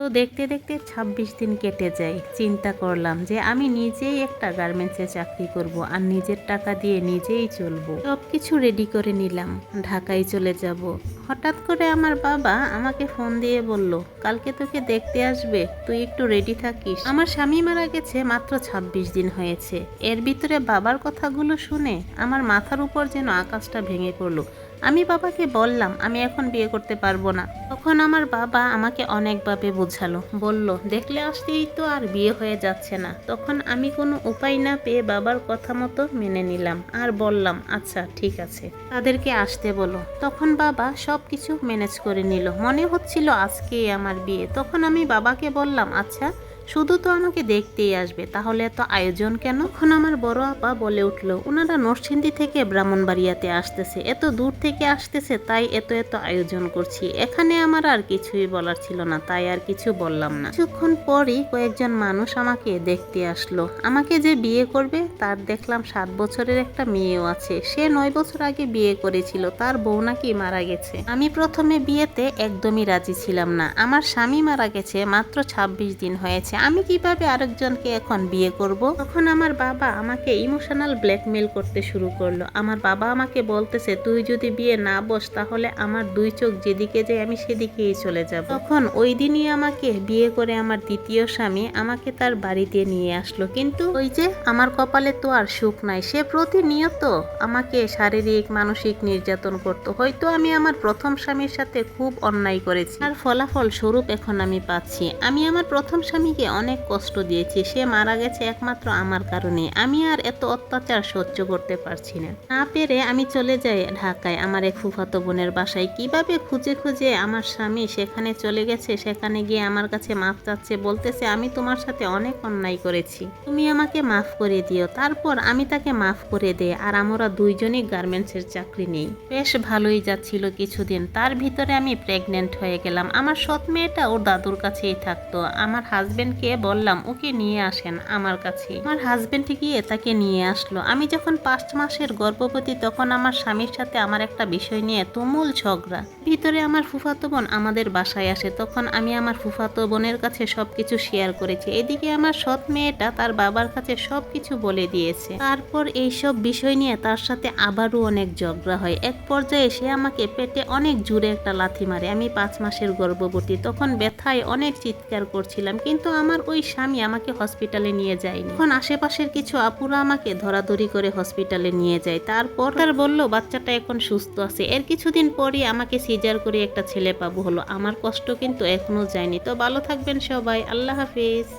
তো দেখতে দেখতে ২৬ দিন কেটে যায়। চিন্তা করলাম যে আমি নিজেই একটা গার্মেন্টসে চাকরি করব আর নিজের টাকা দিয়ে নিজেই চলবো। সব কিছু রেডি করে নিলাম, ঢাকায় চলে যাব। হঠাৎ করে আমার বাবা আমাকে ফোন দিয়ে বলল, কালকে তোকে দেখতে আসবে, তুই একটু রেডি থাকিস। আমার স্বামী মারা গেছে মাত্র ২৬ দিন হয়েছে। এর ভিতরে বাবার কথাগুলো শুনে আমার মাথার উপর যেন আকাশটা ভেঙে পড়ল। আমি বাবাকে বললাম, আমি এখন বিয়ে করতে পারব না। তখন আমার বাবা আমাকে অনেকভাবে বোঝালো। বলল, দেখলে আসতেই তো আর বিয়ে হয়ে যাচ্ছে না। তখন আমি কোনো উপায় না পেয়ে বাবার কথা মতো মেনে নিলাম আর বললাম আচ্ছা ঠিক আছে। তাদেরকে আসতে বলো। তখন বাবা সব কিছু ম্যানেজ করে নিল। মনে হচ্ছিল আজকেই আমার বিয়ে। তখন আমি বাবাকে বললাম আচ্ছা শুধু তো আমাকে দেখতেই আসবে, তাহলে এত আয়োজন কেন? এখন আমার বড় আপা বলে উঠল ওনারা নরসিংদী থেকে ব্রাহ্মণবাড়িয়াতে আসতেছে, এত দূর থেকে আসতেছে, তাই এত এত আয়োজন করছি। এখানে আমার আর কিছুই বলার ছিল না, তাই আর কিছু বললাম না। কিছুক্ষণ পরই কয়েকজন মানুষ আমাকে দেখতে আসলো। আমাকে যে বিয়ে করবে, তার দেখলাম সাত বছরের একটা মেয়েও আছে। সে নয় বছর আগে বিয়ে করেছিল, তার বউ নাকি মারা গেছে। আমি প্রথমে বিয়েতে একদমই রাজি ছিলাম না। আমার স্বামী মারা গেছে, মাত্র ২৬ দিন হয়েছে। আমি কীভাবে আরেকজনকে এখন বিয়ে করব? তখন আমার বাবা আমাকে ইমোশনাল ব্ল্যাকমেল করতে শুরু করল। আমার বাবা আমাকে বলতেছে, তুই যদি বিয়ে না বস, তাহলে আমার দুই চোখ যেদিকে যায়, আমি সেদিকেই চলে যাব। তখন ওই দিনই আমাকে বিয়ে করে আমার দ্বিতীয় স্বামী আমাকে তার বাড়িতে নিয়ে আসলো। কিন্তু ওই যে আমার কপালে তো আর সুখ নাই, সে প্রতিনিয়ত আমাকে শারীরিক, মানসিক নির্যাতন করত। হয়তো আমি আমার প্রথম স্বামীর সাথে খুব অন্যায় করেছি। আর ফলাফল স্বরূপ এখন আমি পাচ্ছি। আমি আমার প্রথম স্বামীকে অনেক কষ্ট দিয়েছি। সে মারা গেছে একমাত্র আমার কারণে। আমি আর এত অত্যাচার সহ্য করতে পারছি না। না পেরে আমি চলে যাই ঢাকায়। আমার এক ফুফাতো বোনের বাসায়। কীভাবে খুঁজে খুঁজে আমার স্বামী সেখানে চলে গেছে, সেখানে গিয়ে আমার কাছে মাফ চাচ্ছে, বলতেছে, আমি তোমার সাথে অনেক অন্যায় করেছি। তুমি আমাকে মাফ করে দিও। তারপর আমি তাকে মাফ করে দেই। আর আমরা দুইজনই গার্মেন্টসের চাকরি নেই। বেশ ভালোই যাচ্ছিল কিছুদিন। তার ভিতরে আমি প্রেগনেন্ট হয়ে গেলাম। আমার সৎ মেয়েটা ওর দাদুর কাছেই থাকতো। আমার হাজবেন্ডকে বললাম, ওকে নিয়ে আসেন আমার কাছে। আমার হাজবেন্ড গিয়ে তাকে নিয়ে আসলো। আমি যখন পাঁচ মাসের গর্ভবতী, তখন আমার স্বামীর সাথে আমার একটা বিষয় নিয়ে তুমুল ঝগড়া। ভিতরে আমার ফুফাতো বোন আমাদের বাসায় আসে। তখন আমি আমার ফুফাতো বোনের কাছে সবকিছু শেয়ার করেছি। এদিকে আমার সৎ মেয়েটা তার বাবার কাছে সবকিছু বলে দিয়েছে। তারপর এইসব বিষয় নিয়ে তার সাথে আবারও অনেক ঝগড়া হয়। এক পর্যায়ে সে আমাকে পেটে অনেক জুড়ে একটা লাথি মারে। আমি পাঁচ মাসের গর্ভবতী, তখন ব্যথায় অনেক চিৎকার করছিলাম। কিন্তু আমার ওই স্বামী আমাকে হসপিটালে নিয়ে যায়নি। এখন আশেপাশের কিছু আপুরা আমাকে ধরাধরি করে হসপিটালে নিয়ে যায়। তারপর তার বলল, বাচ্চাটা এখন সুস্থ আছে। এর কিছুদিন পরই আমাকে সিজার করে একটা ছেলে পাবো হলো। আমার কষ্ট কিন্তু এখনও যায়নি। তো ভালো থাকবেন সবাই। আল্লাহ হাফিজ।